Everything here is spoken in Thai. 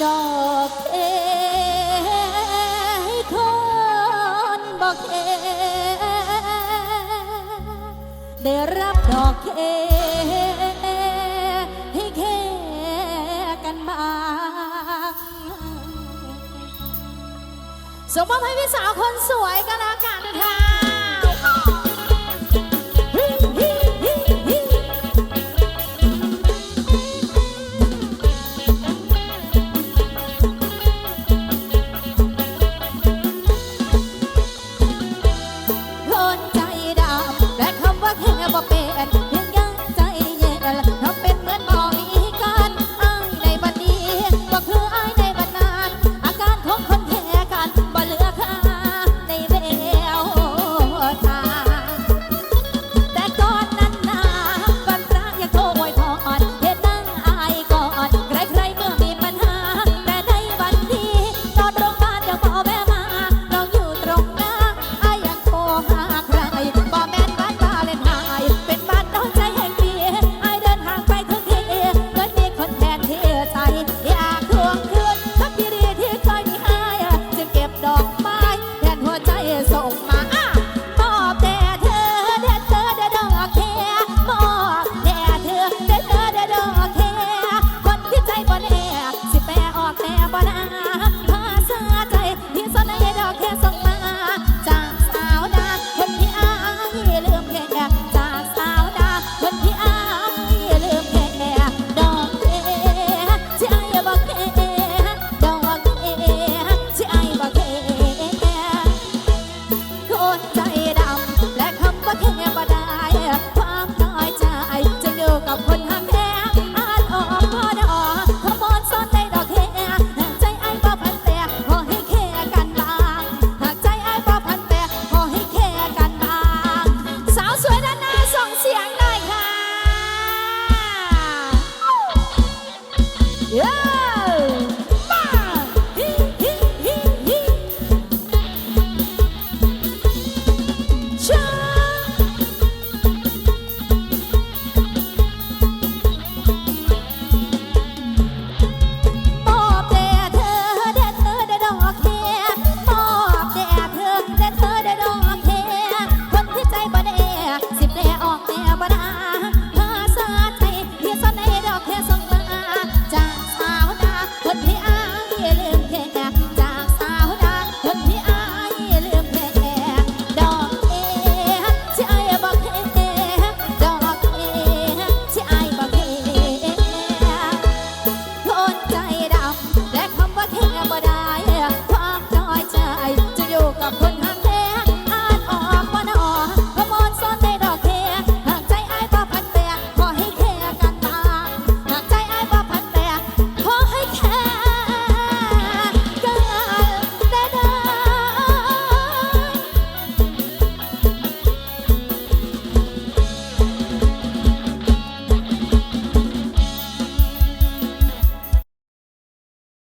ดอกเอคนบอกเอได้รับดอกเอให้แค่กันบ้างสมมติให้พี่สาวคนสวยกันแล้วกันนะคะ Yeah!